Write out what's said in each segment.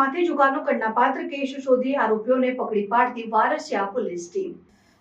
માથે જુગારનો કડનાપાત્ર કેસ શોધી આરોપીઓને પકડી પાડતી વારસિયા પોલીસ ટીમ.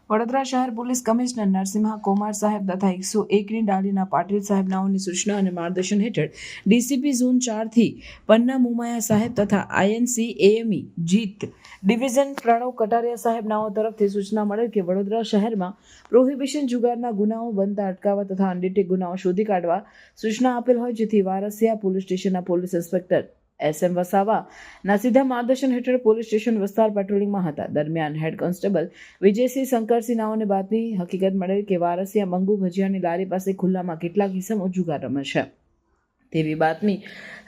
વડોદરા શહેર પોલીસ કમિશનર નરસિંહા કુમાર સાહેબ તથા એકસો એકની ડાળીના પાટીલ સાહેબનાઓની સૂચના અને માર્ગદર્શન હેઠળ ડીસીપી ઝોન ચારથી પન્ના મુમાયા સાહેબ તથા આઈએનસી એએમઈ જીત ડિવિઝન પ્રણવ કટારિયા સાહેબનાઓ તરફથી સૂચના મળેલ કે વડોદરા શહેરમાં પ્રોહિબિશન જુગારના ગુનાઓ બનતા અટકાવવા તથા અનડિટેક ગુનાઓ શોધી કાઢવા સૂચના આપેલ હોય જેથી વારસિયા પોલીસ સ્ટેશનના police inspector S M Vasava ના સીધા માર્ગદર્શન હેઠળ પોલીસ સ્ટેશન વિસ્તાર પેટ્રોલિંગમાં હતા. દરમિયાન હેડ કોન્સ્ટેબલ વિજયસિંહ શંકરસિંહ નાઓને બાદની હકીકત મળેલ કે વારસિયા મંગુ ભજીયાની લારી પાસે ખુલ્લામાં કેટલાક કિસ્મો જુગાર રમે છે. તેવી બાતમી.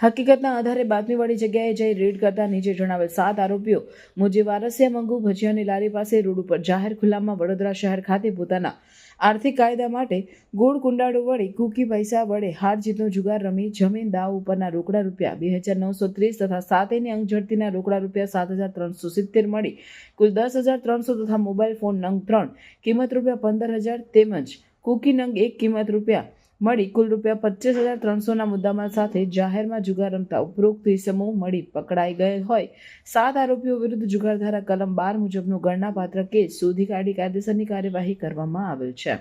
હકીકતના આધારે બાતમીવાળી જગ્યાએ જઈ રેડ કરતા નીચે જણાવેલ સાત આરોપીઓ મુજબ વારસિયા મંગુ ભજીયાની લારી પાસે રોડ ઉપર જાહેર ખુલ્લામાં વડોદરા શહેર ખાતે પોતાના આર્થિક કાયદા માટે ગોળ કુંડાળો વડે કૂકી પૈસા વડે હાર જીતનો જુગાર રમી જમીન દાવ ઉપરના રોકડા રૂપિયા બે હજાર નવસો ત્રીસ તથા સાતેની અંક ઝડતીના રોકડા રૂપિયા સાત હજાર ત્રણસો સિત્તેર મળી. કુલ દસ હજાર ત્રણસો તથા મોબાઈલ ફોન નંગ ત્રણ. કિંમત રૂપિયા પંદર હજાર તેમજ કૂકી નંગ એક કિંમત રૂપિયા મળી કુલ રૂપિયા પચીસ હજાર ત્રણસોના મુદ્દામાલ સાથે જાહેરમાં જુગાર રમતા ઉપરોક્ત ઇસમો મળી પકડાઈ ગયેલ હોય. સાત આરોપીઓ વિરુદ્ધ જુગારધારા કલમ બાર મુજબનો ગણનાપાત્ર કેસ શોધી કાઢી કાયદેસરની કાર્યવાહી કરવામાં આવેલ છે.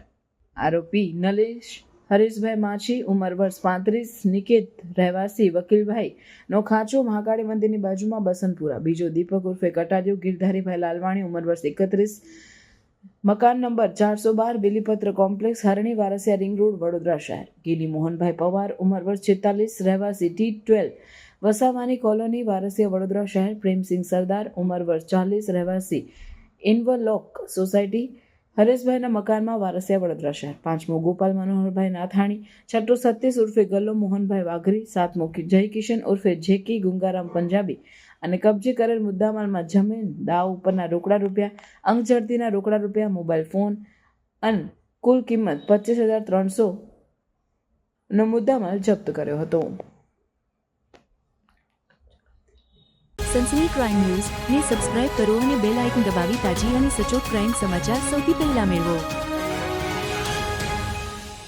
આરોપી નલેશ, હરેશભાઈ માછી, ઉંમર વર્ષ પાંત્રીસ, નિકેત રહેવાસી, વકીલભાઈ નો ખાંચો મહાકાળી મંદિરની બાજુમાં બસનપુરા બીજો દીપક ઉર્ફે કટારીઓ ગિરધારીભાઈ લાલવાણી, ઉંમર વર્ષ એકત્રીસ મકાન નંબર ચારસો બાર Bilipatra complex Harni Varasiya ring road, Vadodara શહેર. ગીની મોહનભાઈ પવાર ઉંમર વર્ષ છેતાલીસ, રહેવાસી ટી ટ્વેલ્વ. વસાવાની કોલોની વારસિયા વડોદરા શહેર, પ્રેમસિંહ સરદાર ઉંમર વર્ષ ચાલીસ, રહેવાસી ઇન્વલોક સોસાયટી, હરેશભાઈના મકાનમાં વારસિયા વડોદરા શહેર. પાંચમો ગોપાલ મનોહરભાઈ નાથાણી, છઠ્ઠો સતીશ ઉર્ફે ગલ્લો મોહનભાઈ વાઘરી, સાતમો જય કિશન ઉર્ફે જેકી ગુંગારામ પંજાબી અને કબજે કરેલ મુદ્દામાલમાં જમીન, દાવ ઉપરના રોકડા રૂપિયા અંગ ઝડતીના રોકડા રૂપિયા, મોબાઈલ ફોન અને કુલ કિંમત પચીસ હજાર ત્રણસો નો મુદ્દામાલ જપ્ત કર્યો હતો. Sansani crime news. ને સબસ્ક્રાઇબ કરો અને બેલ આઇકન દબાવી તાજી અને સચોટ ક્રાઇમ સમાચાર સૌથી પહેલા મેળવો.